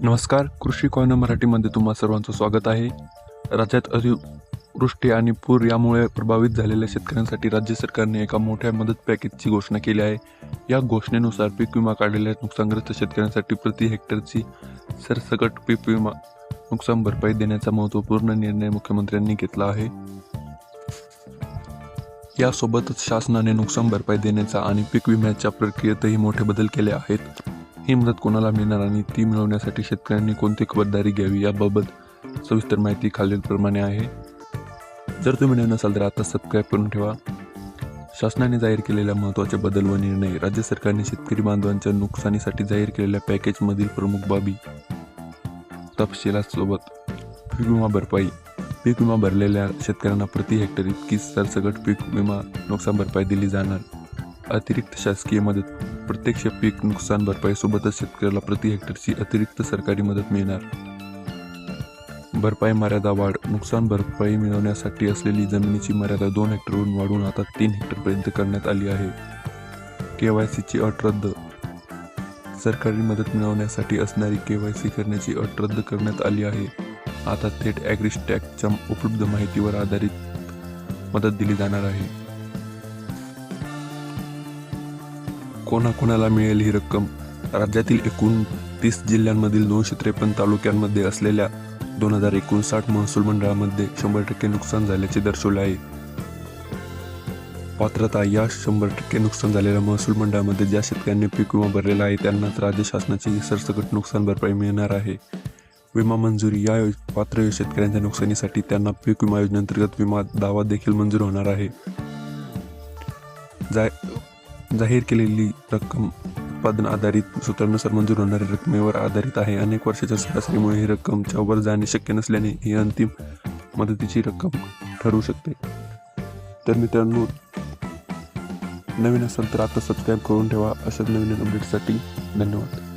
नमस्कार कृषी कॉर्नर मराठीमध्ये तुम्हा सर्वांचं स्वागत आहे. राज्यात अतिवृष्टी आणि पूर यामुळे प्रभावित झालेल्या शेतकऱ्यांसाठी राज्य सरकारने एका मोठ्या मदत पॅकेजची घोषणा केली आहे. या घोषणेनुसार पीक विमा काढलेल्या नुकसानग्रस्त शेतकऱ्यांसाठी प्रति हेक्टरची सरसकट पीक विमा नुकसान भरपाई देण्याचा महत्त्वपूर्ण निर्णय मुख्यमंत्र्यांनी घेतला आहे. यासोबतच शासनाने नुकसान भरपाई देण्याचा आणि पीक विम्याच्या प्रक्रियेतही मोठे बदल केले आहेत. ही मदत कोणाला मिळणार आणि ती मिळवण्यासाठी शेतकऱ्यांनी कोणती खबरदारी घ्यावी याबाबत सविस्तर माहिती खालीलप्रमाणे आहे. जर तुम्ही नवीन नसाल तर आता सबस्क्राईब करून ठेवा. शासनाने जाहीर केलेल्या महत्त्वाचे बदल व निर्णय राज्य सरकारने शेतकरी बांधवांच्या नुकसानीसाठी जाहीर केलेल्या पॅकेजमधील प्रमुख बाबी. तपशिलासोबत पीक विमा भरपाई. पीक विमा भरलेल्या शेतकऱ्यांना प्रति हेक्टर इतकी सरसकट पीक विमा नुकसान भरपाई दिली जाणार. अतिरिक्त शासकीय मदत. प्रत्यक्ष पीक नुकसान भरपाईसोबतच शेतकऱ्याला प्रति हेक्टरची अतिरिक्त सरकारी मदत मिळणार. भरपाई मर्यादा वाढ. नुकसान भरपाई मिळवण्यासाठी असलेली जमिनीची मर्यादा दोन हेक्टरवरून वाढून आता तीन हेक्टरपर्यंत करण्यात आली आहे. के वाय सीची अट रद्द. सरकारी मदत मिळवण्यासाठी असणारी के वाय सी करण्याची अट रद्द करण्यात आली आहे. आता थेट ॲग्रिस्टॅकच्या उपलब्ध माहितीवर आधारित मदत दिली जाणार आहे. कोणाकोणाला मिळेल ही रक्कम? राज्यातील एकूण तीस जिल्ह्यांमधील दोनशे त्रेपन्न तालुक्यांमध्ये असलेल्या दोन हजार एकोणसाठ महसूल मंडळामध्ये शंभर टक्के नुकसान झाल्याचे दर्शवले आहे. पात्रता या शंभर टक्के नुकसान झालेल्या महसूल मंडळामध्ये ज्या शेतकऱ्यांनी पीक विमा भरलेला आहे त्यांनाच राज्य शासनाची सरसकट नुकसान भरपाई मिळणार आहे. विमा मंजुरी या योज- पात्र शेतकऱ्यांच्या नुकसानीसाठी त्यांना पीक विमा योजनेअंतर्गत विमा दावा देखील मंजूर होणार आहे. जाय जाहीर केलेली रक्कम उत्पादन आधारित सूत्रानुसार मंजूर होणाऱ्या रकमेवर आधारित आहे. अनेक वर्षाच्या सरासरीमुळे ही रक्कमच्या वर जाणे शक्य नसल्याने ही अंतिम मदतीची रक्कम ठरू शकते. तर मित्रांनो नवीन असेल तर आता सबस्क्राईब करून ठेवा. अशाच नवीन अपडेटसाठी धन्यवाद.